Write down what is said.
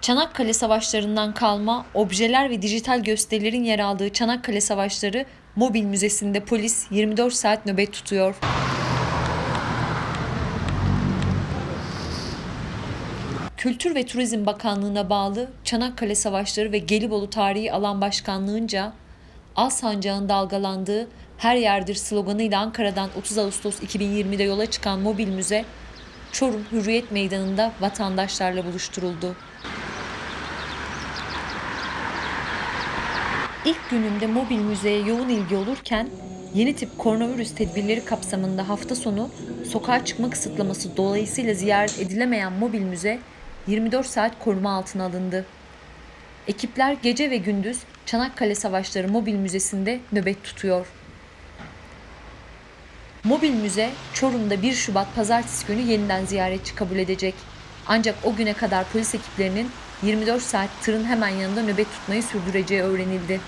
Çanakkale Savaşları'ndan kalma objeler ve dijital gösterilerin yer aldığı Çanakkale Savaşları Mobil Müzesi'nde polis 24 saat nöbet tutuyor. Kültür ve Turizm Bakanlığı'na bağlı Çanakkale Savaşları ve Gelibolu Tarihi Alan Başkanlığı'nca Al Sancağın dalgalandığı her yerdir sloganıyla Ankara'dan 30 Ağustos 2020'de yola çıkan mobil müze Çorum Hürriyet Meydanı'nda vatandaşlarla buluşturuldu. İlk gününde mobil müzeye yoğun ilgi olurken yeni tip koronavirüs tedbirleri kapsamında hafta sonu sokağa çıkma kısıtlaması dolayısıyla ziyaret edilemeyen mobil müze 24 saat koruma altına alındı. Ekipler gece ve gündüz Çanakkale Savaşları Mobil Müzesi'nde nöbet tutuyor. Mobil müze Çorum'da 1 Şubat pazartesi günü yeniden ziyaretçi kabul edecek. Ancak o güne kadar polis ekiplerinin 24 saat tırın hemen yanında nöbet tutmayı sürdüreceği öğrenildi.